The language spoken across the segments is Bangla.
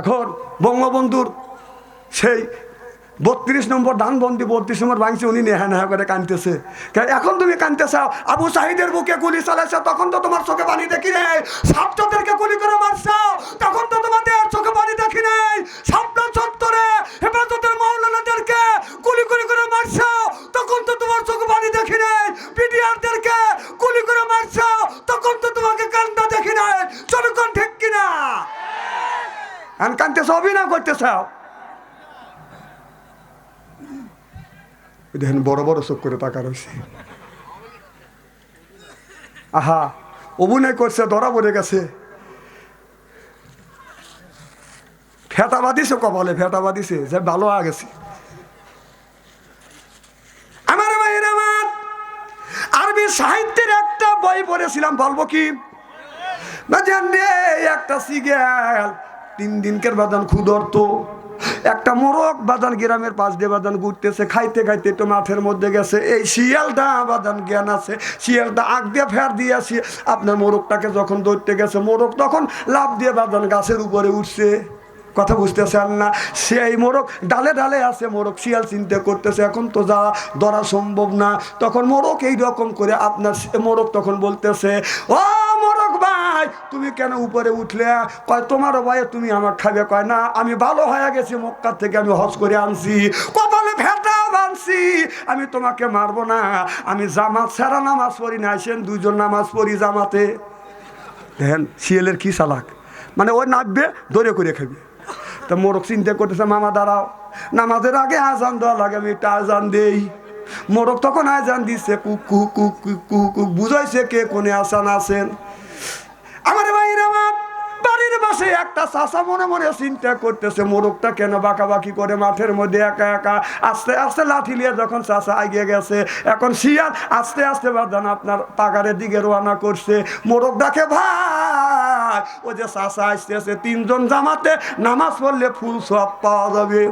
এখন বঙ্গবন্ধুর সেই বত্রিশ নম্বর ধানবন্দি বত্রিশ নম্বর ভাঙছে, উনি নেহা নেহা করে কানতেছে এখন তুমি কানতেছ আবু সাহিদের বুকে গুলি চালাইছ, তখন তো তোমার চোখে পানি দেখি নেই। ছাত্রদেরকে গুলি করে মারছ, তখন তো তোমাদের চোখে পানি দেখি নেই। সাবনা চত্বরে হেফাজতের মৌলানাদেরকে গুলি গুলি করে মারছ, তখন তো তোমার চোখে পানি দেখি নেই। পিডিআরদেরকে গুলি করে মারছ, তখন তো তোমাকে কান্দা দেখি নাই। জনগণ ঠিক কিনা? আর কানতেছ অভিনয় করতেছ দেখেন বড় বড় চোখ করে তাকা রয়েছে আহা অভিনয় করছে ধরা পড়ে গেছে। ফেটা বাঁধিছে কপালে ফেটা বাঁধিছে যে ভালো হয়ে গেছে। আমার ভাইয়ের আমার আরবি সাহিত্যের একটা বই পড়েছিলাম বলব কি? বাজান রে একটা সিগেল তিন দিনকের বাদান ক্ষুদর্ত একটা মোরগ বাদান গ্রামের পাশ দিয়ে বাদান ঘুরতেছে, খাইতে খাইতে একটু মাঠের মধ্যে গেছে। এই শিয়ালটা বাদান জ্ঞান আছে শিয়ালটা আগ দিয়ে ফের দিয়ে আসি। আপনার মোরগটাকে যখন ধরতে গেছে, মোরগ তখন লাভ দিয়ে বাদান গাছের উপরে উঠছে। কথা বুঝতেছেন না। সেই মোরগ, ডালে ডালে আছে মোরগ, শিয়াল চিন্তা করতেছে, এখন তো যা ধরা সম্ভব না। তখন মোরগ এই রকম করে আপনার মোরগ তখন বলতেছে, ও মোরগ ভাই, তুমি কেন উপরে উঠলে? কয় তোমারও ভাই তুমি আমার খাবে কয়, না, আমি ভালো হয়ে গেছি মক্কার থেকে আমি হজ করে আনছি। কপালে ভেটা বানছি আমি তোমাকে মারবো না। আমি জামাত সেরা নামাজ পড়ি না। আসেন দুজন নামাজ পড়ি জামাতে। দেখেন, শিয়ালের কি চালাক? মানে ওই নামবে দৌড়ে করে খাবি তা মোরক চিন্তা করতেছে, মামা, দাঁড়াও। নামাজের আগে আজান দেওয়া লাগে আমি একটা আজান দেই। মোরক তখন আজান দিচ্ছে কুক কুক কুক কুক বুঝাইছে কে কোনে আসান আছেন। আমার ভাই আমার পাশে একটা চাষা মনে মনে চিন্তা করতেছে, মোরগটা কেন বাঁকাবাকি করে মাঠের মধ্যে একা একা? আস্তে আস্তে লাঠি নিয়ে যখন চাষা এগিয়ে গেছে, এখন শিয়াল আস্তে আস্তে বাদান আপনার পাগারের দিকে রওনা করছে। মোরগ ডাকে ভাই ও যে চাষা আসতেছে তিনজন জামাতে নামাজ পড়লে ফুল সব পাওয়া যাবে।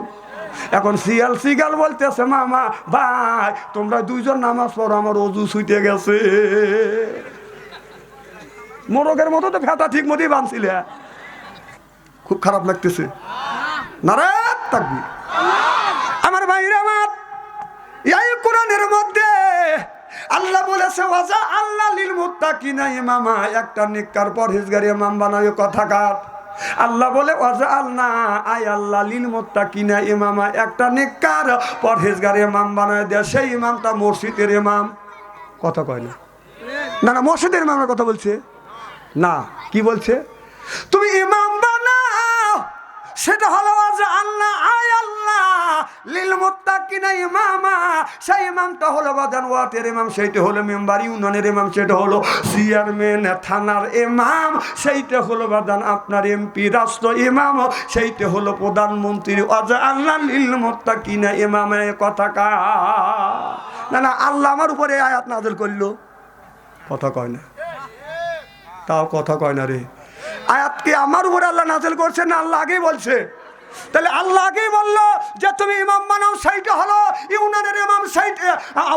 এখন শিয়াল শিগাল বলতেছে, মামা, ভাই, তোমরা দুইজন নামাজ পড়ো, আমার অজু ছুটে গেছে। মোরগের মতো তো ফেটা ঠিক মতোই বানছিলে খুব খারাপ লাগতেছে। না থাকবি আমার ভাইরা আমার। এই কোরআনের মধ্যে আল্লাহ বলেছে, ওয়াজা আল্লাহ লিল মুত্তাকিনা ইমামা। একটা নিকার পরহেজগারি ইমাম বানায় কথা কাট আল্লাহ বলে, ওয়াজা আল্লাহ আই আল্লাহ লিল মুত্তাকিনা ইমামা। একটা নিকার পরহেজগারি ইমাম বানায় দেয়, সেই ইমামটা মসজিদের ইমাম। কথা কয় না। না না, মসজিদের ইমামের কথা বলছে। না, কি বলছে? তুমি ইমাম বানাও সেটা হলো আজ আল্লাহ, আয় আল্লাহ, লিল মুত্তাকিনা ইমামা। সেই ইমামটা হলো বাদান ওয়াটের ইমাম, সেইটা হলো মেম্বার ইউনিয়নের ইমাম, সেটা হলো চেয়ারম্যান, থানার ইমাম, সেইটা হলো বাদান আপনার এমপি, রাষ্ট্র ইমাম, সেইটা হলো প্রধানমন্ত্রী। আজ আল্লাহ লিল মুত্তাকিনা ইমামে কথা কা। না না, আল্লাহ আমার উপরে আয়াত নাজল করল। কথা কয় না। তাও কথা কয় না রে। কি আমার উপরে আল্লাহ নাজেল করছে না আল্লাহ আগেই বলছে? তাহলে আল্লাহ আগেই বলল যে তুমি ইমাম বানাও সেইটা হলো, ইউনানের ইমাম সাইটে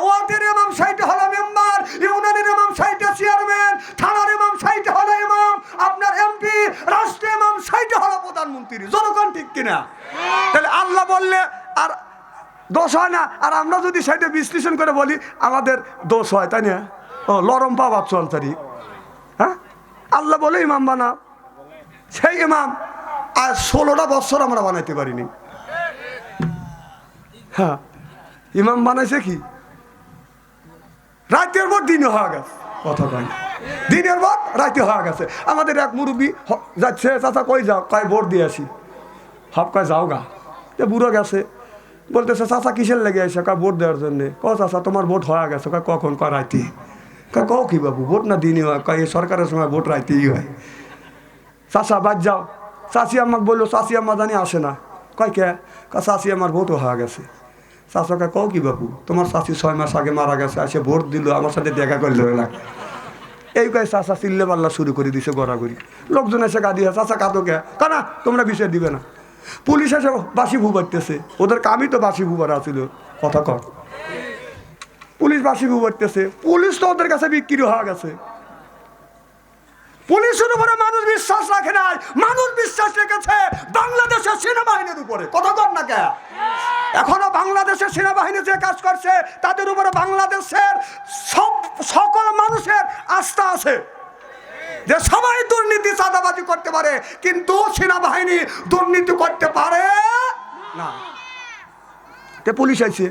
ওয়ার্ডের ইমাম সাইটে হলো মেম্বার, ইউনানের ইমাম সাইটে চেয়ারম্যান, থানার ইমাম সাইটে হলো ইমাম, আপনার এমপি রাষ্ট্রীয় ইমাম সাইটে হলো প্রধানমন্ত্রী। জনগণ ঠিক কিনা? তাহলে আল্লাহ বললে, আর দোষ হয় না। আর আমরা যদি সেটা বিশ্লেষণ করে বলি, আমাদের দোষ হয়, তাই না? ও, লরম পাবার চলতারি হ্যাঁ? আল্লাহ বলে ইমাম বানা সেই ইমাম, আর ষোলোটা বছর আমরা বানাইতে পারিনি। হ্যাঁ ইমাম বানাইছে কি? রাতের পর দিনে হয়ে গেছে, কথা কয় দিনের পর রাতে হয়ে গেছে। আমাদের এক মুরব্বী যাচ্ছে, চাচা, কই যাও? কয় ভোট দিয়ে আসি। হপ কয়, যাও গা। বুড়ো গেছে, বলতেছে, চাচা, কিসের লেগে আসে কয়, ভোট দেওয়ার জন্যে। ক চাচা, তোমার ভোট হয়ে গেছে। কয়, কখন? কয় রাইতে কয়, কও কি বাবু, ভোট না দিনই হয়? কয়, এই সরকারের সময় ভোট রাইতেই হয়। চাচা বাদ যাও। চাচি আমাকে বলল, চাচি আম্মা জানি আসে না। কয়, কে? চাচি আমার ভোটও হয়ে গেছে। চাচাকে কও কি বাবু তোমার চাচি ছয় মাস আগে মারা গেছে আসে ভোট দিল আমার সাথে দেখা করলে না এই কয়, চাচা চিল্লে পাল্লা শুরু করে দিছে গড়াগড়ি লোকজন এসে গাদি চাচা কাঁদো কে? কানা তোমরা বিষয় দিবে না। পুলিশ এসে বাসি ভুবাইতেছে ওদের কামই তো বাসি ভুবার আছিল, কথা কর পুলিশ বাসি ভুবাইতেছে পুলিশ তো ওদের কাছে বিক্রি হয়ে গেছে। পুলিশের উপরে মানুষ বিশ্বাস রাখে নাই। মানুষ বিশ্বাস রেখেছে বাংলাদেশের সেনাবাহিনীর উপরে। কথা কর না কে এখনও বাংলাদেশের সেনাবাহিনী যে কাজ করছে, তাদের উপরে বাংলাদেশের সব, সকল মানুষের আস্থা আছে যে সবাই দুর্নীতি, চাঁদাবাজি করতে পারে, কিন্তু সেনাবাহিনী দুর্নীতি করতে পারে না। তে পুলিশ আইছে,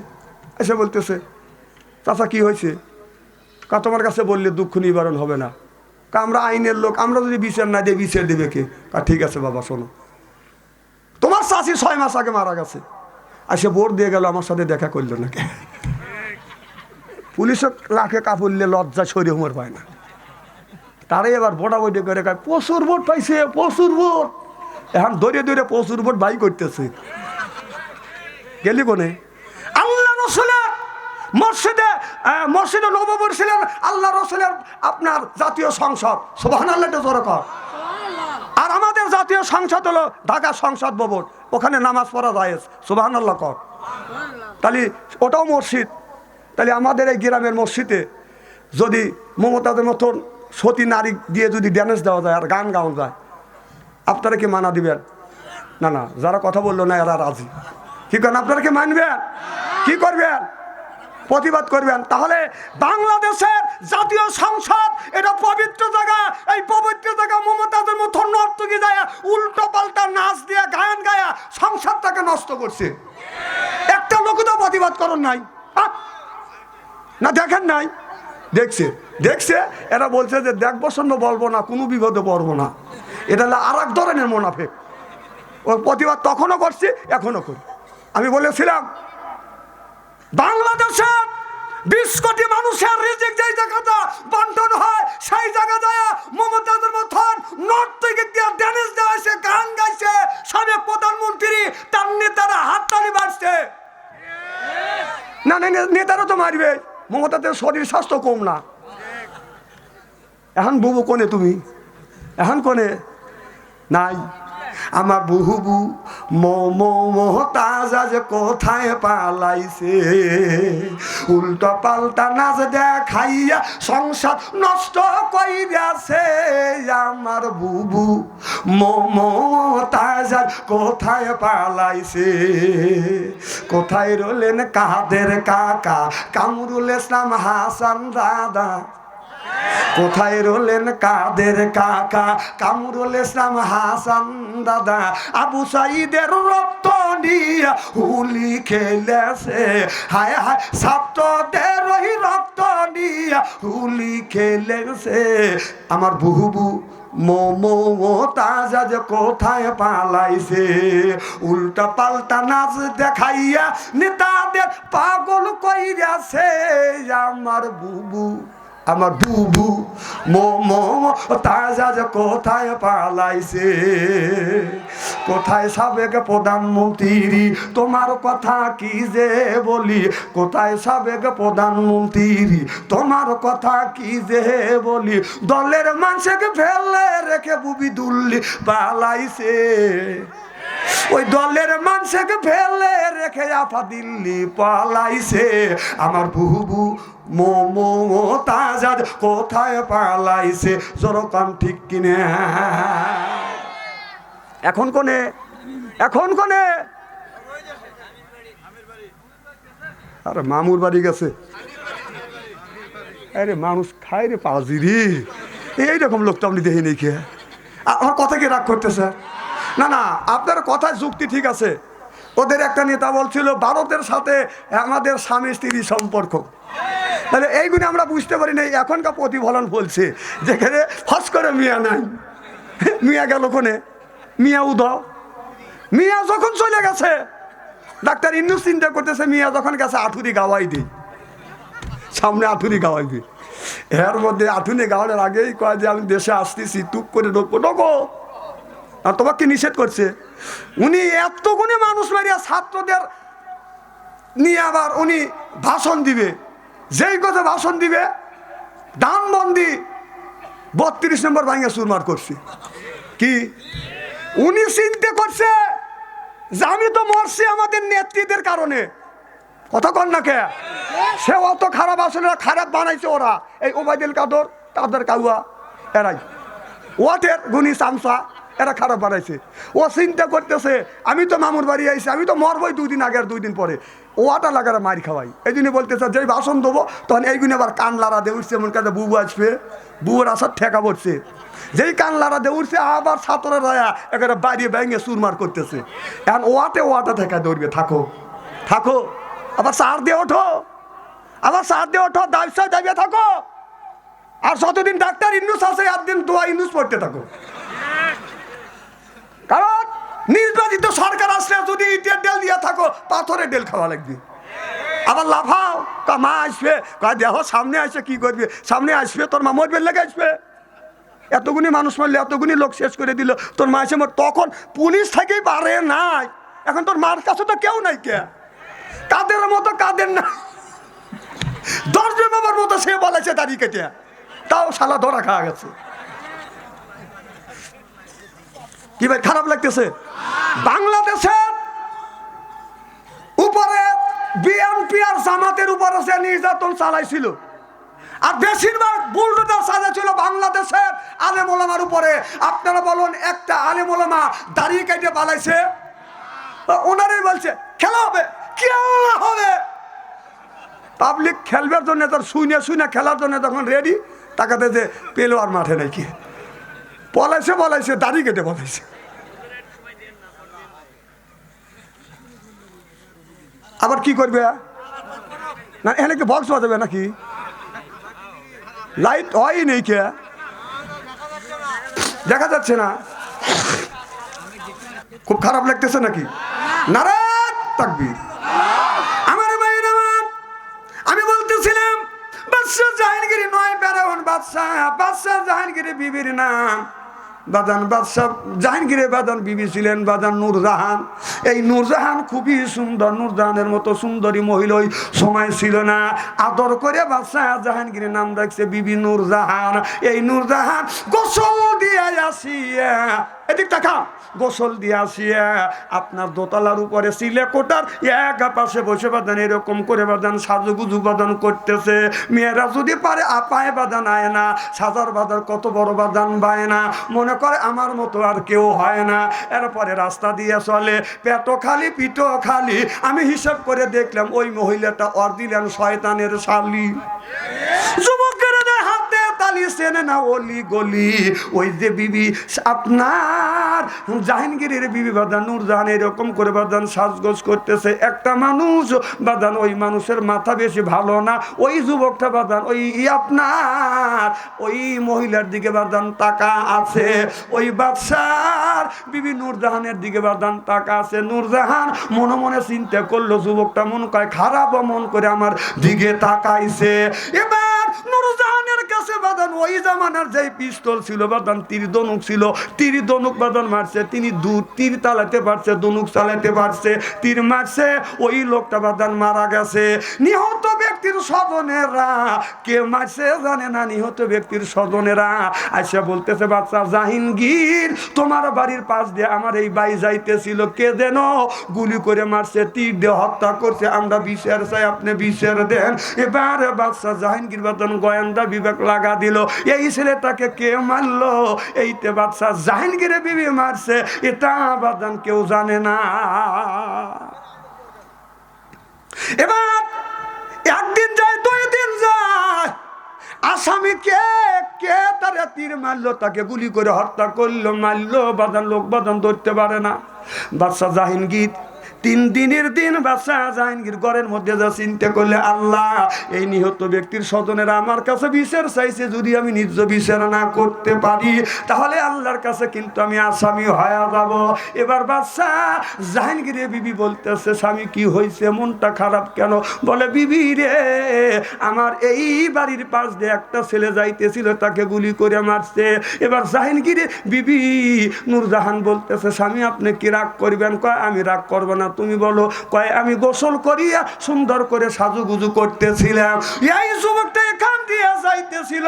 এসে বলতেছে, চাচা, কি হয়েছে? কা, তোমার কাছে বললে দুঃখ নিবারণ হবে না। আমরা আইনের লোক, আমরা যদি বিচার না দিই, বিচার দেবে কে? কা, ঠিক আছে বাবা, শোনো। তোমার চাষি ছয় মাস আগে মারা গেছে। আর সে বোর দিয়ে গেল, আমার সাথে দেখা করল না কে? পুলিশের লাখে কাপড়লে লজ্জা সরিয়ে উমর পায় না। তারাই এবার ভোটা বইটে করে কয়, প্রচুর ভোট পাইছে, প্রচুর ভোট। এখন ধরে ধরে প্রচুর ভোট বাই করতেছে। গেলি কোনে? আল্লাহ রসুলের মসজিদে মসজিদে নববর ছিলেন আল্লাহ রসুলের আপনার জাতীয় সংসদ। সোহান আল্লাহ জোরে কর। আর আমাদের জাতীয় সংসদ হলো ঢাকা সংসদ ভবন। ওখানে নামাজ পড়া যায় সুবাহান আল্লাহ কর তাহলে ওটাও মসজিদ। তাহলে আমাদের এই গ্রামের মসজিদে যদি মমতাদের মতন সতী নারী দিয়ে যদি ড্যান্স দেওয়া যায় আর গান গাওয়া যায় আপনারা কি মানা দিবেন? না না যারা কথা বলল না এরা রাজি। কি করেন আপনারা কি মানবেন? কি করবেন? প্রতিবাদ করবেন। তাহলে বাংলাদেশের জাতীয় সংসদ, এটা পবিত্র জায়গা, এই পবিত্র জায়গা মমতাদের মতো নর্তকি যায়, উল্টো পাল্টা নাচ দিয়ে গায়ন গায়া সংসদটাকে নষ্ট করছে। একটা লোক তো প্রতিবাদ করুন নাই। না, দেখেন নাই। দেখছে। দেখছে, এরা বলছে যে দেখব শূন্য বলব না, কোনো বিপদে পড়ব না। এটা হলো আর এক ধরনের মোনাফেক। ওর প্রতিবাদ তখনও করছি, এখনও করি। আমি বলেছিলাম বাংলাদেশের বিশ কোটি মানুষের রিজিক যেই জায়গাটা বন্টন হয়, সেই জায়গা যায় মমতাদের মতন নর্তকে দিয়ে ড্যান্স দেওয়া হয়েছে, গান গাইছে সাবেক প্রধানমন্ত্রী, তার নেতারা হাততালি বাড়ছে নে- নেতারা তো মারবে। মমতাদের শরীর স্বাস্থ্য কম না। এখন বুবু কোনে তুমি? এখন কোনে? নাই। আমার বুহুবু মমতাজ আজ কোথায় পালাইছে? উল্টো পাল্টা নাচ দেখাইয়া সংসার নষ্ট কইরাছে। আমার বুবু মমতাজ আজ কোথায় পালাইছে? কোথায় রলেন কাদের কাকা? কামরুল ইসলাম হাসান দাদা। কোথায় রলেন কাদের কাকা? কামরুল ইসলাম হাসান দাদা। আবু সাইদের রক্ত নিয়ে হুলি খেলেছে। হায় হায়, ছাত্রদের ওই রক্ত নিয়ে হুলি খেলেছে। আমার বুহুবু মোমো তাজাজ কোথায় পালাইছে? উল্টা পাল্টা নাচ দেখাইয়া নেতাদের পাগল কইরাছে। আমার বুবু আমার বুবু মোমো তাজা যে কোথায় পালাইছে? কোথায় সাবেক প্রধানমন্ত্রী? তোমার কথা কি যে বলি? কোথায় সাবেক প্রধানমন্ত্রী? তোমার কথা কি যে বলি? দলের মানুষকে ফেলে রেখে বুবি দুল্লি পালাইছে। ওই দলের মানুষকে ফেলে রেখে আফা দিল্লি পালাইছে। আমার বুবু মোমো তাজাদ কোথায় পালাইছে? জোরকান ঠিক কিনে? এখন কোনে? এখন কোনে? আরে মামুর বাড়ি গেছে। আরে মানুষ খায় রে পাজি রে। এইরকম লোকটা আপনি দেখে নেই খেয়ে আমার কথা কি রাগ করতেছে? না না, আপনার কথায় যুক্তি ঠিক আছে। ওদের একটা নেতা বলছিল, ভারতের সাথে আমাদের স্বামী স্ত্রী সম্পর্ক। তাহলে এইগুলো আমরা বুঝতে পারি না এখনকার প্রতিফলন বলছে, যেখানে ফস করে মিয়া নাই। মিয়া গেল কোনে? মিয়া উদাও মিয়া যখন চলে গেছে, ডাক্তার ইন্নু চিন্তা করতেছে, মিয়া যখন গেছে আঠুরি গাওয়াই দিই সামনে আঠুরি গাওয়াইবে এর মধ্যে আঠুনি গাওয়ানোর আগেই কয় যে, আমি দেশে আসতেছি, টুক করে ঢোকবো। ঢোকো। আর তোমাকে নিষেধ করছে। উনি এতগুণে মানুষ মারিয়া ছাত্রদের নিয়ে আবার উনি ভাষণ দিবে। যেই কথা ভাষণ দিবে, দানবন্দি বত্রিশ নম্বর ভাঙে সুরমার করছে। কি? উনি চিন্তা করছে যে আমি তো মরছি আমাদের নেত্রীদের কারণে। কন না কে? সে অত খারাপ আসলে খারাপ বানাইছে ওরা। এই ওবায়দুল কাদর তাদের কাউয়া? এরাই। ওয়াটের গুনি চামচা। এরা খারাপ বানাইছে। ও চিন্তা করতেছে, আমি তো মামুর বাড়ি আইছি, আমি তো মরবই দুই দিন আগে আর দুই দিন পরে। ওয়াটা লাগারা মারি খাওয়াই। এই জন্য বলতেছে, যেই বাসন দেবো তখন এইগুলো আবার কান লাড়া দিয়ে উঠছে এমন কাছে বুবু আসবে। বুবুর আসার ঠেকা পড়ছে। যেই কান লাড়া দিয়ে উঠছে, আবার ছাত্ররা রায়া একেবারে বাইরে ব্যাঙে চুরমার করতেছে। এখন ওয়াতে ওয়াটা থেকে দৌড়বে। থাকো থাকো। আবার সার দিয়ে ওঠো। আবার সার দিয়ে ওঠো দাবসা দাবিয়ে থাকো। আর যতদিন ডাক্তার ইনুস আছে, একদিন দোয়া ইনুস পড়তে থাকো। কারণ নির্বাচিত সরকার আসলে যদি ইটের ডেল দিয়ে থাকো, পাথরের ডেল খাওয়া লাগবে। আবার লাফাও কা মা আসবে কা দেহ সামনে আসে কি করবে? সামনে আসবে, তোর মা মরবে লেগে আসবে। এতগুনি মানুষ মারলে, এতগুনি লোক শেষ করে দিল। তোর মা এসে মর- তখন পুলিশ থেকেই পারে নাই। এখন তোর মার কাছে তো কেউ নাই কে? কাদের মতো, কাদের না? দশ বাবার মতো সে বলেছে দাড়ি কেটে। তাও শালা ধরা খাওয়া গেছে। কি ভাই, খারাপ লাগতেছে? বাংলাদেশের উপরে বিএনপি আর জামাতের উপরে সে নির্যাতন চালাইছিল, আর বেশিরভাগ বুলডোজার সাজা ছিল বাংলাদেশের আলেমোলামার উপরে। আপনারা বলুন, একটা আলেমোলামা দাড়ি কেটে পালাইছে ওনারাই বলছে, খেলা হবে খেলা হবে। পাবলিক খেলবার জন্য তার শুনে শুনে খেলার জন্য তখন রেডি তাকাতে যে পেল আর মাঠে নাকি। পলাইছে বলাইছে দাড়ি কেটে বলাইছে আবার কি করবে? না, এখানে কি বক্স বাজাবে নাকি? লাইট হয় নেই কে? দেখা যাচ্ছে না। খুব খারাপ লাগতেছে নাকি? নারায়ণ তাকবীর। আমার ভাইয়ের আমার আমি বলতেছিলাম, বাদশাহ জাহাঙ্গীর নয় বেরোন বাদশাহ বাদশাহ জাহাঙ্গীর বিবির নাম। বাদান বাদশাহ জাহাঙ্গীরে বাদান বিবি ছিলেন বাদান নূরজাহান। এই নূরজাহান খুবই সুন্দর, নূরজাহানের মতো সুন্দরী মহিলাই সময় ছিল না। আদর করে বাদশাহ জাহাঙ্গীরের নাম রাখছে বিবি নূরজাহান। এই নূরজাহান গোসল দিয়ে আসিয়া এদিক টাকা গোসল দিয়ে আসিয়া আপনার দোতলার উপরে সিলে কোটার এক পাশে বসে বাদান এরকম করে বাদান সাজুগুজু বাদান করতেছে। মেয়েরা যদি পারে আপায় বাদান আয় না, সাজার বাজার কত বড় বাদান বায় না। মনে করে আমার মতো আর কেউ হয় না। এরপরে রাস্তা দিয়ে চলে, পেটো খালি পিটো খালি। আমি হিসাব করে দেখলাম, ওই মহিলাটা অর দিলেন শয়তানের শালি। যুবকের চেনে না অলি গলি। ওই যে বিবি, আপনার বিবি বাদান, নূরজাহান এরকম করে বাদান সাজগোজ করতেছে। একটা মানুষ বাদান, ওই মানুষের মাথা বেশি ভালো না। ওই যুবকটা বাদান, ওই আপনার, ওই মহিলার দিকে বাদান টাকা আছে। ওই বাদশার বিবি দিকে বাদান টাকা আছে। নূরজাহান মনে মনে চিন্তা করল, যুবকটা মন কয় খারাপ মন করে আমার দিকে তাকাইছে। এবার নুরজাহানের কাছে বাদান, ওই জামানার যেই পিস্তল ছিল বাদান, তীর দনুক ছিল। তীর দনুক বাদান মারছে, তিনি দু তীর চালাতে পারছে, দনুক চালাতে পারছে, তীর মারছে, ওই লোকটা বাদান মারা গেছে। নিহত ব্যক্তির স্বজনেরা, কে মারছে জানে না, নিহত ব্যক্তির স্বজনেরা আইসা বলতেছে, বাচ্চা জাহিনগীর তোমার বাড়ির পাশ দিয়ে আমার এই বাই যাইতেছিল, কে যেন গুলি করে মারছে, তীর দিয়ে হত্যা করছে, আমরা বিচার চাই, আপনি বিচার দেন। এবার বাচ্চা জাহাঙ্গীর বাদন, গোয়েন্দা বিবেক লাগা দিল। এই ছেলেটাকে কে মারলো? এইতে বাদশাহ জাহাঙ্গীরে বিবি মারছে। এটা বাদান কেউ জানে না। এবার একদিন যায় দুই দিন যায়। আসামি কে? কে তারা তীর মারলো? তাকে গুলি করে হত্যা করল, মারলো। বাদান লোক বাদান ধরতে পারে না। বাদশাহ জাহিনগীর তিন দিনের দিন বাদশাহ জাহাঙ্গীর ঘরের মধ্যে যা চিন্তা করলে আল্লাহ, এই নিহত ব্যক্তির স্বজনেরা আমার কাছে বিচার চাইছে, যদি আমি নিজ বিচার না করতে পারি, তাহলে আল্লাহর কাছে কিন্তু আমি আসামি হয়ে যাব। এবার বাদশাহ জাহাঙ্গীরে বিবি বলতেছে, স্বামী, কি হয়েছে? মনটা খারাপ কেন? বলে, বিবি রে, আমার এই বাড়ির পাশ দিয়ে একটা ছেলে যাইতেছিল, তাকে গুলি করে মারছে। এবার জাহাঙ্গীরে বিবি নূরজাহান বলতেছে, স্বামী, আপনি কি রাগ করবেন? কয়, আমি রাগ করব না তুমি বলো, কয়, আমি গোসল করিয়া সুন্দর করে সাজুগুজু করতেছিলাম। এই যুবকটা এখান দিয়ে যাইতেছিল,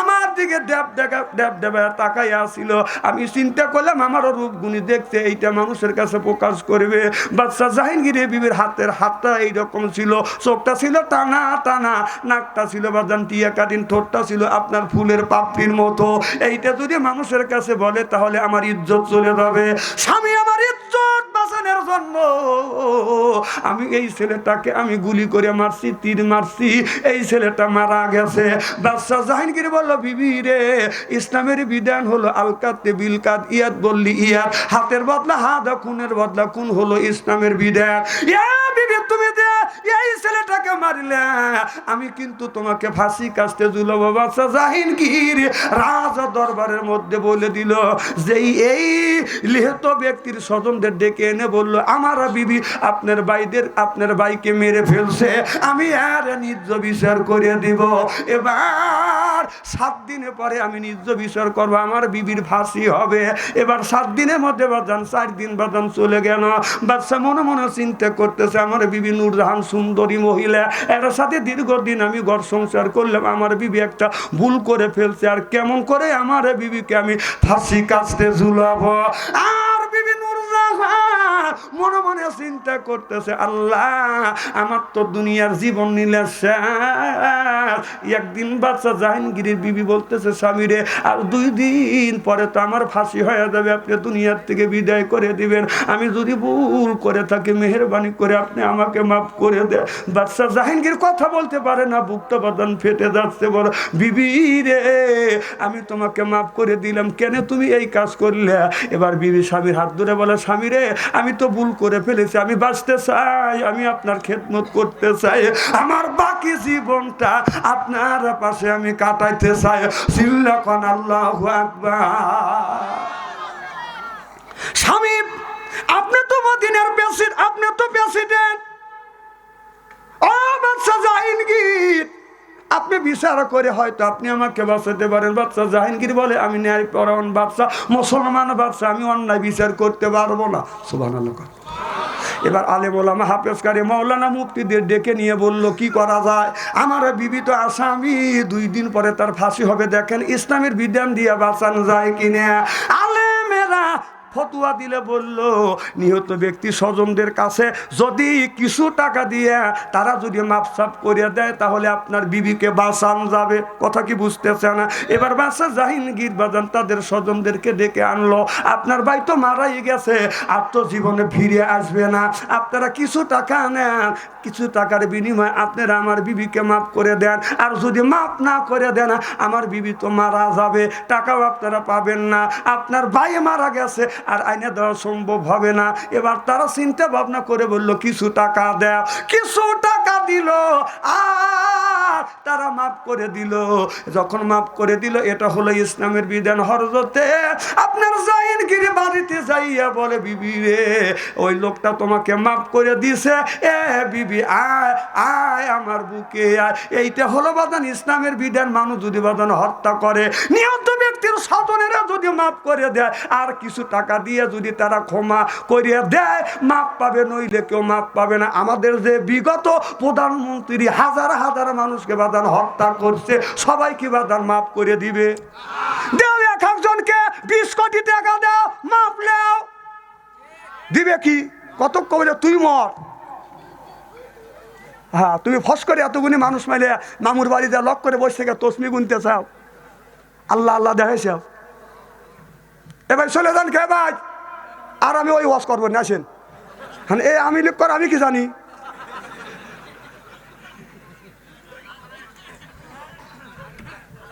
আমার দিকে দেব দেখা দেব দেবে তাকাই আসছিল আমি চিন্তা করলাম, আমারও রূপগুনি দেখতে এইটা মানুষের কাছে প্রকাশ করবে। বাচ্চা জাহিনগিরি বিবির হাতের হাতটা এইরকম ছিল, চোখটা ছিল টানা টানা, নাকটা ছিল বাদান টিয়া কাটিন, ঠোঁটটা ছিল আপনার ফুলের পাপড়ির মতো। এইটা যদি মানুষের কাছে বলে, তাহলে আমার ইজ্জত চলে যাবে। স্বামী আমার ইজ্জত বাঁচানোর জন্য। আমি এই ছেলেটাকে আমি গুলি করে মারছি, তীর মারছি। এই ছেলেটা মারা গেছে। বাদশাহ জাহাঙ্গীর বলল, বিবি রে, ইসলামের বিধান হলো আলকাতে, বিলকাত ইয়াত বললি ইয়াত হাতের বদলা হাত খুনের বদলা, খুন হলো ইসলামের বিধান। বিবি তুমি এই ছেলেটাকে মারলে। আমি কিন্তু তোমাকে ফাঁসি কাস্তে ঝুলবো বাদশাহ জাহিনগীর রাজা দরবারের মধ্যে বলে দিল যে এই লিহত ব্যক্তির স্বজনদের ডেকে এনে বলল, আমার বিবি আপনার ভাইদের আপনার ভাইকে মেরে ফেলছে। আমি আর নিজ বিচার করে দিব। এবার সাত দিনে পরে আমি নিজ বিচার করব, আমার বিবির ফাঁসি হবে। এবার সাত দিনের মধ্যে বাজান চার দিন বাজান চলে গেল। বাচ্চা মনে মনে চিন্তা করতেছে, আমার বিবি নূরজাহান সুন্দরী মহিলা, এর সাথে দীর্ঘদিন আমি ঘর সংসার করলাম, আমার বিবি একটা ভুল করে ফেলছে, আর কেমন করে আমার বিবিকে আমি ফাঁসি কাছতে ঝুলাবো? নূরজাহান মনে মনে চিন্তা করতেছে, আল্লাহ, আমার তো দুনিয়ার জীবন নিলে একদিন বাচ্চা জাহাঙ্গীরের বিবি বলতেছে স্বামীরে আর দুই দিন পরে তো আমার ফাঁসি হয়ে যাবে, আপনি দুনিয়ার থেকে বিদায় করে দিবেন। আমি যদি ভুল করে থাকি, মেহরবানি করে আপনি আমাকে মাফ করে দেন। বাচ্চা জাহাঙ্গীর কথা বলতে পারে না, বুকটা বাদান ফেটে যাচ্ছে বড় বিবি রে, আমি তোমাকে মাফ করে দিলাম, কেন তুমি এই কাজ করলে? এবার বিবি স্বামীর হাত ধরে বলে, স্বামী রে, আমি তো ভুল করে ফেলেছি, আমি বাঁচতে চাই, আমি আপনার খেদমত করতে চাই, আমার বাকি জীবনটা আপনার পাশে আমি কাটাইতে চাই। সিল্লাখন আল্লাহ স্বামী, আপনি তো মদিনের প্রেসিডেন্ট, আপনি তো প্রেসিডেন্ট। ও বাচ্চা জাহিনগীর আপনি বিচার করে হয়তো আপনি আমাকে বাঁচাতে পারেন। বাচ্চা জাহাঙ্গীর বলে, আমি ন্যায় পরায়ণ বাচ্চা মুসলমান বাচ্চা আমি অন্যায় বিচার করতে পারব না। সুবাহ এবার আলেম ওলামা হাফেজকারী মৌলানা মুক্তিদের ডেকে নিয়ে বলল, কি করা যায়? আমার বিবিত আসামি। দুই দিন পরে তার ফাঁসি হবে। দেখেন, ইসলামের বিধান দিয়ে বাঁচানো যায় কিনা? ফতুয়া দিলে বলল, নিহত ব্যক্তি স্বজনদের কাছে যদি কিছু টাকা দিয়ে তারা যদি মাপসাপ করে দেয়, তাহলে আপনার বিবিকে বাঁচান যাবে। কথা কি বুঝতেছে না? এবার বাসা জাহিনগীর বাজান তাদের স্বজনদেরকে ডেকে আনলো। আপনার ভাই তো মারাই গেছে, আর তো জীবনে ফিরে আসবে না। আপনারা কিছু টাকা নেন, কিছু টাকার বিনিময়ে আপনারা আমার বিবিকে মাফ করে দেন। আর যদি মাফ না করে দেন, আমার বিবি তো মারা যাবে, টাকাও আপনারা পাবেন না। আপনার ভাই মারা গেছে আর আইনে দেওয়া সম্ভব হবে না। এবার তারা চিন্তা ভাবনা করে বলল, কিছু টাকা দেয় কিছু টাকা দিল। আর তারা মাফ করে দিল। যখন মাফ করে দিল, এটা হলো ইসলামের বিধান। হরজতে আপনার জাহিনগিরি বাড়িতে যাইয়া বলে, বিবি রে, ওই লোকটা তোমাকে মাফ করে দিছে। এ বিবি, আয় আয় আমার বুকে, আয়। এইটা হলো বাদান ইসলামের বিধান। মানুষ যদি বাদান হত্যা করে, নিহত ব্যক্তির স্বজনেরা যদি মাফ করে দেয়, আর কিছু টাকা দিয়ে যদি তারা ক্ষমা করিয়ে দেয়, মাপ পাবে, নইলে কেউ মাপ পাবে না। আমাদের যে বিগত প্রধানমন্ত্রী হাজার হাজার মানুষকে বাদান হত্যা করছে, সবাইকে বাদান মাফ করে দিবে। দেও এক একজনকে, বিশ কোটি টাকা দাও, মাপ লেও দিবে কি? কত কবে তুই মর। হ্যাঁ তুমি ফস করে এতগুনি মানুষ মাইলে মামুর বাড়িতে লক করে বসে থেকে তসমি গুনতে চাও। আল্লাহ আল্লাহ দেখাইছে। এবার চলে যান কে ভাই? আর আমি ওই ওয়াশ করব না, আসেন। হ্যাঁ এ, আমি লিখ কর, আমি কি জানি?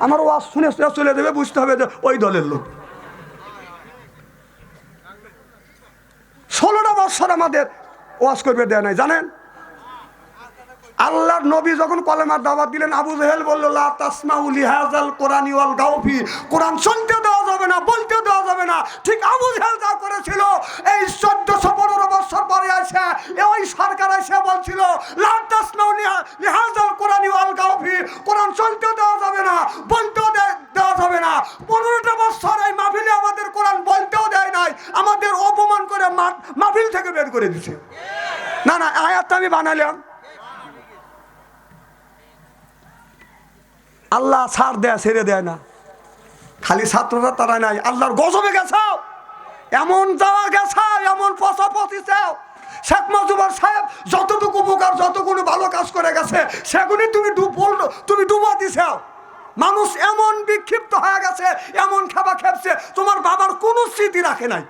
আমার ওয়াজ শুনে চলে দেবে বুঝতে হবে যে ওই দলের লোক। ষোলোটা বছর আমাদের ওয়াজ করবে, দেয় নাই, জানেন? আল্লাহর নবী যখন কলেমার দাওয়াত দিলেন, আবু জেহেল বলল, লা তাসমাউ লিহাজাল কোরআনি ওয়াল গাউফি কোরআন শুনতে যাবে না বলতে দেওয়া যাবে না। ঠিক আবু জেহেল যা করেছিল, এই চোদ্দশো পনেরো বছর পরে আসে ওই সরকার এসে বলছিল কোরআনি শুনতে দেওয়া যাবে না দেওয়া যাবে না। পনেরোটা বছর এই আমাদের কোরআন বলতেও দেয় নাই, আমাদের অপমান করে মাহফিল থেকে বের করে দিছে। না না, আয়াতটা আমি বানালাম আল্লাহ ছাড় দেয় ছেড়ে দেয় না। খালি ছাত্ররা তারা নাই, আল্লাহর গজবে গেছাও। এমন যাওয়া গেছাও এমন পচা পচিছাও শেখ মুজিবুর সাহেব যতটুকু উপকার যতগুলো ভালো কাজ করে গেছে সেগুলি তুমি ডুব তুমি ডুবা দিছাও। মানুষ এমন বিক্ষিপ্ত হয়ে গেছে, এমন খাবা খেপছে, তোমার বাবার কোনো স্মৃতি রাখে নাই।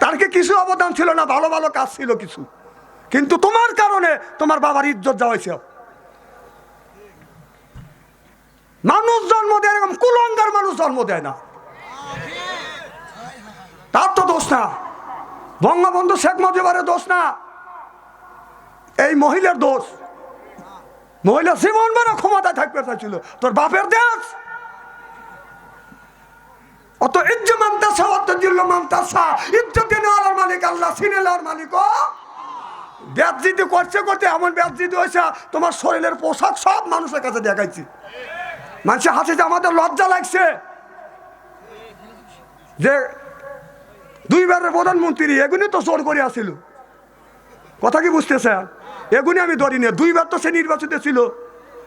তার কি কিছু অবদান ছিল না? ভালো ভালো কাজ ছিল কিছু। কিন্তু তোমার কারণে তোমার বাবার ইজ্জত যাওয়াইছে। মানুষ জন্ম দেয় এরকম কুলঙ্গার মানুষ জন্ম দেয় না। তার তো দোষ না। বঙ্গবন্ধু শেখ মুজিবের দোষ না। এই মহিলার দোষ। মহিলা জীবন বেড়া ক্ষমতায় থাকতে চাইছিল। তোর বাপের দেশ? অত ইজ্জ মানতাসা, অত জিল্ল মানতাসা। ইজ্জত মালিক, আল্লাহ সিনে নেওয়ার মালিক, ও। ব্যাপজিতি করছে করতে এমন ব্যাপজিতি হয়েছে তোমার শরীরের পোশাক সব মানুষের কাছে দেখাইছি। মানুষের হাসে যে আমাদের লজ্জা লাগছে। যে দুইবারের প্রধানমন্ত্রী এগুলি তো জোর করে আসিল। কথা কি বুঝতেছে? এগুলি আমি ধরি না। দুইবার তো সে নির্বাচিত ছিল।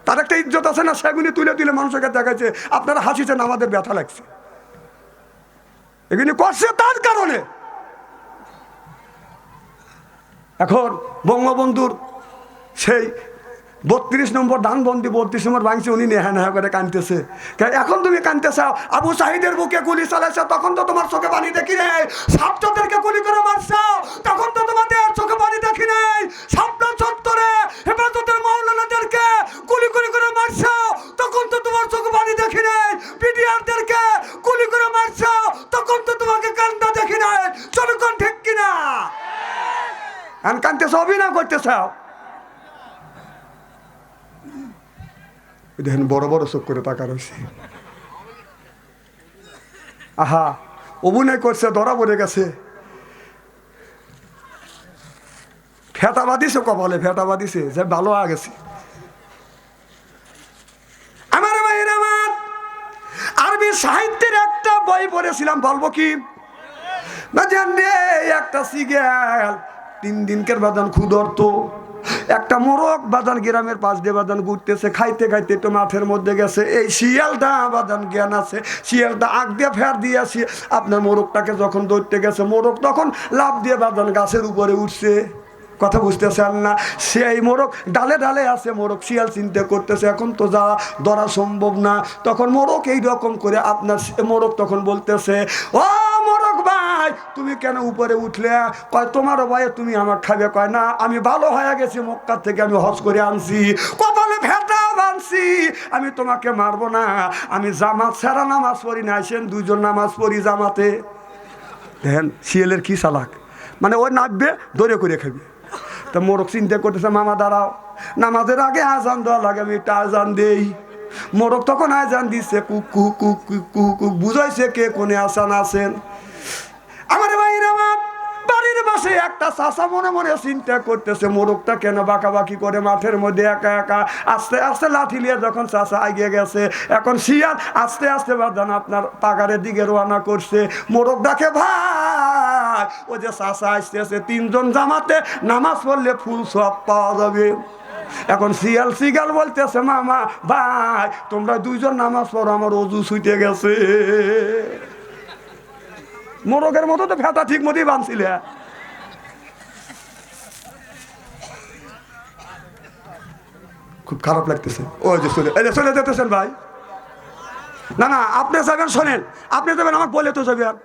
তার একটা ইজ্জত আছে না সেগুলি তুলে তুলে মানুষের কাছে দেখাচ্ছে আপনারা হাসিছেন, আমাদের ব্যথা লাগছে। এগুলি করছে তার কারণে। এখন বঙ্গবন্ধুর সেই বত্রিশ নম্বর ডানবন্দি বত্রিশ নম্বর ভাঙছে, উনি নেহা নেহা করে কানতেছে এখন তুমি কানতেছ আবু সাহিদের বুকে গুলি চালাইছ, তখন তো তোমার চোখে পানি দেখি নেই। ছাত্রদেরকে গুলি করে মারছ, তখন তো তোমাদের চোখে পানি দেখি নেই। সাবধান চত্বরে হেফাজতের মৌলানাদেরকে গুলি গুলি করে মারছ, তখন তো তোমার চোখে পানি দেখি নেই। পিডিআরদেরকে গুলি করে মারছ, তখন তো তোমাকে কান্দা দেখি নাই। জনগণ ঠিক কিনা? এখন কানতেছ অভিনয় করতেছ? দেখেন বড় বড় চোখ করে টাকা রয়েছে। আহা, অভিনয় করছে, ধরা পড়ে গেছে। ফেটা বাঁধিছে কপালে, ফেটা বাঁধিছে, যে ভালো হয়ে গেছে। আমার ভাইয়ের আমার, আরবি সাহিত্যের একটা বই পড়েছিলাম, বলব কি? না জান একটা সিগেল, তিন দিনকের বাদান ক্ষুদর্ত একটা মোরগ বাদান গ্রামের পাশ দিয়ে বাদান ঘুরতেছে, খাইতে খাইতে একটু মাঠের মধ্যে গেছে। এই শিয়ালটা বাদান জ্ঞান আছে। শিয়ালটা আগ দিয়ে ফের দিয়েছি আপনার মোরগটাকে যখন ধরতে গেছে, মোরগ তখন লাভ দিয়ে বাদান গাছের উপরে উঠছে। কথা বুঝতেছেন না? সেই মোরগ ডালে ডালে আছে, মোরগ শিয়াল চিন্তা করতেছে, এখন তো যা ধরা সম্ভব না। তখন মোরগ এই রকম করে আপনার সে মোরগ তখন বলতেছে, ও ভাই, তুমি কেন উপরে উঠলে? কয়, তোমারও ভাই, তুমি আমার খাবে? কয়, না, আমি ভালো হয়ে গেছি মক্কার থেকে আমি হজ করে আনছি। কপালে ভেটা বানছি। আমি তোমাকে মারবো না। আমি জামাত সেরা নামাজ পড়ি না। আসেন, দুইজন নামাজ পড়ি জামাতে। দেখেন, শিয়ালের কি চালাক? মানে ওই নাচবে, দৌড়ে করে খাবে। তা মোরগ চিন্তা করতেছে, মামা, দাঁড়াও। নামাজের আগে আজান দেওয়া লাগে, আমি একটা আজান দেই। মোরক তখন আজান দিচ্ছে কুক কুক কুক কুক কুক বুঝাইছে কে কোনে আসান আছেন। আমার ভাইয়ের আমার বাড়ির পাশে একটা চাষা মনে মনে চিন্তা করতেছে, মোরগটা কেন বাঁকাবাকি করে মাঠের মধ্যে একা একা? আস্তে আস্তে লাঠি নিয়ে যখন চাষা এগিয়ে গেছে, এখন শিয়াল আস্তে আস্তে বাদান আপনার পাগারের দিকে রওনা করছে। মোরগ ডাকে ভাই ও যে চাষা আসতেছে, তিনজন জামাতে নামাজ পড়লে ফুল সব পাওয়া যাবে। এখন শিয়াল শিগাল বলতেছে, মামা, ভাই, তোমরা দুইজন নামাজ পড়ো, আমার অজু ছুটে গেছে। মোরগের মতো তো ফেটা ঠিক মতোই বানছিলে। খুব খারাপ লাগতেছে। ওই যে চলে চলে যেতেছেন ভাই। না না, আপনি যাবেন শোনেন, আপনি যাবেন আমার বলে তো যাবেন।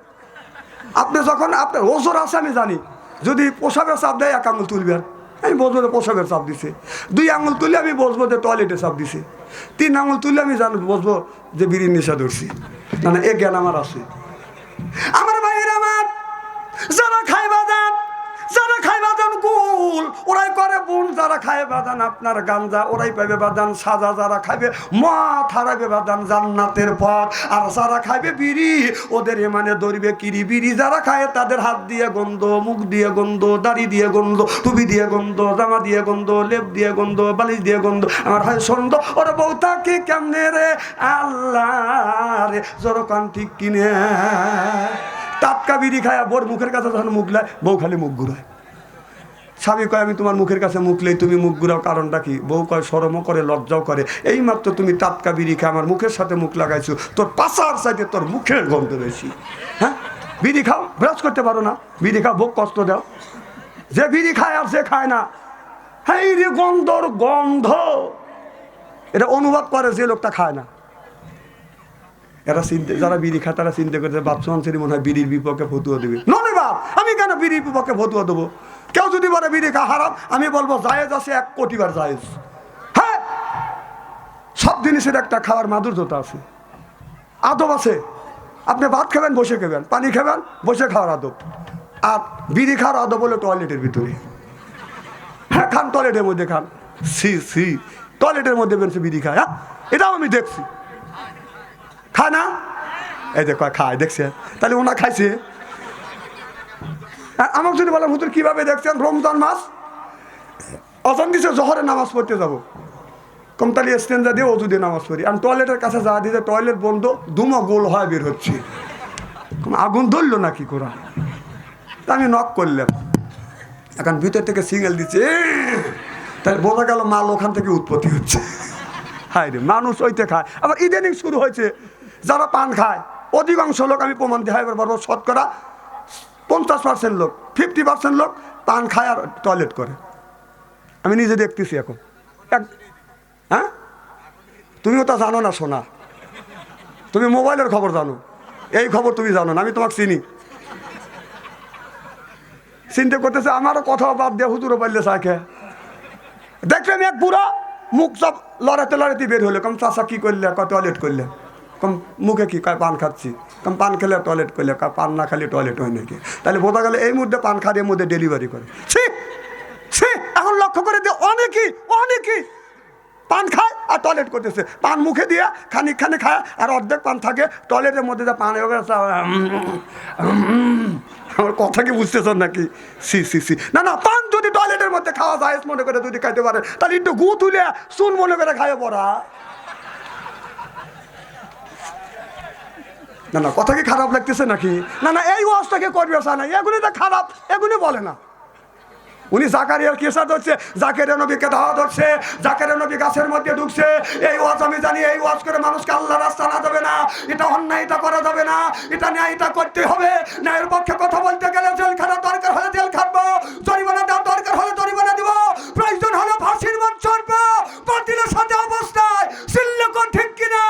আপনি যখন আপনার ওজোর আছে আমি জানি। যদি পোশাকের চাপ দেয়, এক আঙুল তুলবেন। আমি বসবো যে পোশাকের চাপ দিছে। দুই আঙুল তুলে আমি বসবো যে টয়লেটে চাপ দিছে। তিন আঙুল তুলে আমি জান বসবো যে বিড়ির নেশা ধরছি। না না, এ জ্ঞান আমার আছে। আমার ভাইয়ের আমার। যারা খায় গুল ওরাই করে বোন যারা খায় বাদান, আপনার গাঞ্জা, ওরাই পাবে বাদান, সাজা যারা খাবে মদ হারাবে বাদান, জান্নাতের পথ। আর যারা খাইবে বিড়ি, ওদের মানে ধরবে কিরি বিড়ি। যারা খায় তাদের হাত দিয়ে গন্ধ, মুখ দিয়ে গন্ধ, দাড়ি দিয়ে গন্ধ, টুপি দিয়ে গন্ধ, জামা দিয়ে গন্ধ, লেপ দিয়ে গন্ধ, বালিশ দিয়ে গন্ধ। আমার হয় সন্দ ওর বউ তাকে কেমনে রে? আল্লাহ রে জরকান ঠিক কিনে। টাটকা বিড়ি খায়, বোর মুখের কাছে যখন মুখ লায় বউ খালি মুখ ঘুরায়। স্বামী কয়, আমি তোমার মুখের কাছে মুখলেই তুমি মুখ ঘুরাও, কারণটা কি? বউ কয় সরমও করে, লজ্জাও করে। এই মাত্র তুমি টাটকা বিড়ি খায় আমার মুখের সাথে মুখ লাগাইছো। তোর পাশার সাইডে তোর মুখের গন্ধ বেশি হ্যাঁ? বিড়ি খাও, ব্রাশ করতে পারো না। বিড়ি খাও বউ কষ্ট দাও। যে বিড়ি খায় আর সে খায় না। হ্যাঁ রে গন্ধর গন্ধ। এটা অনুবাদ করে যে লোকটা খায় না। এরা চিনতে যারা বিড়ি খায়, তারা চিন্তা করতে বাপসু আনসারি মনে হয় বিড়ির বিপক্ষে ফতুয়া দেবে। ননে বাপ আমি কেন বিড়ির বিপক্ষে ফতুয়া দেবো? কেউ যদি বলে বিড়ি খা হারাম, আমি বলব জায়েজ আছে, এক কোটি বার জায়েজ। হ্যাঁ? সব জিনিসের একটা খাওয়ার মাধুর্যতা আছে। আদব আছে। আপনি ভাত খাবেন, বসে খাবেন। পানি খাবেন, বসে খাওয়ার আদব। আর বিড়ি খাওয়ার আদব হলো টয়লেটের ভিতরে। হ্যাঁ খান, টয়লেটের মধ্যে খান। সি সি, টয়লেটের মধ্যে বেরোচ্ছে বিড়ি খায়। হ্যাঁ এটাও আমি দেখছি। খায় না? এই কয়, খায়, দেখছে। তাহলে ওনা খাইছে। আমাকে যদি বলেন হুতুর কীভাবে দেখছেন, রমজান মাস, অজান দিছে, জহরে নামাজ পড়তে যাব। কমতালি স্টেঞ্জা দিয়ে অজু দিয়ে নামাজ পড়ি। আমি টয়লেটের কাছে যা দিতে টয়লেট বন্ধ, দুমো গোল হয় বের হচ্ছে। আগুন ধরলো না কি করা? তা আমি নক করলাম। এখন ভিতর থেকে সিঙ্গেল দিচ্ছে তাহলে বোঝা গেল মাল ওখান থেকে উৎপত্তি হচ্ছে। হায় রে, মানুষ ওইতে খায়। আবার ইদানিং শুরু হয়েছে, যারা পান খায়, অধিকাংশ লোক আমি প্রমাণ দেখাই, এবার বলব, শতকরা পঞ্চাশ পার্সেন্ট লোক ফিফটি পার্সেন্ট লোক পান খায় আর টয়লেট করে। আমি নিজে দেখতেছি এখন। এক হ্যাঁ? তুমিও তা জানো না শোনা তুমি মোবাইলের খবর জানো। এই খবর তুমি জানো না, আমি তোমাকে চিনি। চিনতে করতেছে, আমারও কথা বাদ দিয়ে হুজুরও পারলে সাকে দেখলেন এক বুড়া, মুখ সব লড়াতে লড়াতে বের হলো কম চাষা কী করলে? ক টয়লেট করলে। কম, মুখে কি? পান খাচ্ছি। কম পান খেলে টয়লেট করলে পান না খালি টয়লেট হয় নাকি? তাহলে বোঝা গেল এই মুহূর্তে পান এর মধ্যে ডেলিভারি করে। এখন লক্ষ্য করে দিয়ে অনেকই অনেকই পান খায় আর টয়লেট করতেছে। পান মুখে দিয়ে খানিক খানি খায় আর অর্ধেক পান থাকে। টয়লেটের মধ্যে যা পান আমার কথা কি বুঝতেছ নাকি? সি সি সি না না, পান যদি টয়লেটের মধ্যে খাওয়া যায়, মনে করে যদি খাইতে পারে তাহলে একটু গু তুলে চুন মনে করে খাইয়ে পড়া। না না, কথা কি খারাপ লাগতেছে নাকি? না না, এই ওয়াজটাকে করবে না এগুলি তো খারাপ, এগুলি বলে না। উনি জাকারিয়ার কেসা ধরছে? জাকের নবীকে ধাওয়া ধরছে জাকের নবী গাছের মধ্যে ঢুকছে। এই ওয়াজ আমি জানি, এই ওয়াজ করে মানুষকে আল্লাহ রাস্তা না যাবে না। এটা অন্যায়টা করা যাবে না। এটা ন্যায়টা করতে হবে। ন্যায়ের পক্ষে কথা বলতে গেলে জেল খাটা দরকার হলে জেল খাটবো। জরিমানা দেওয়া দরকার হলে জরিমানা দিব। প্রয়োজন হলে ফাঁসির মন চড়বো পাতিলের সাথে অবস্থায়। শিল্লকণ ঠিক কিনা?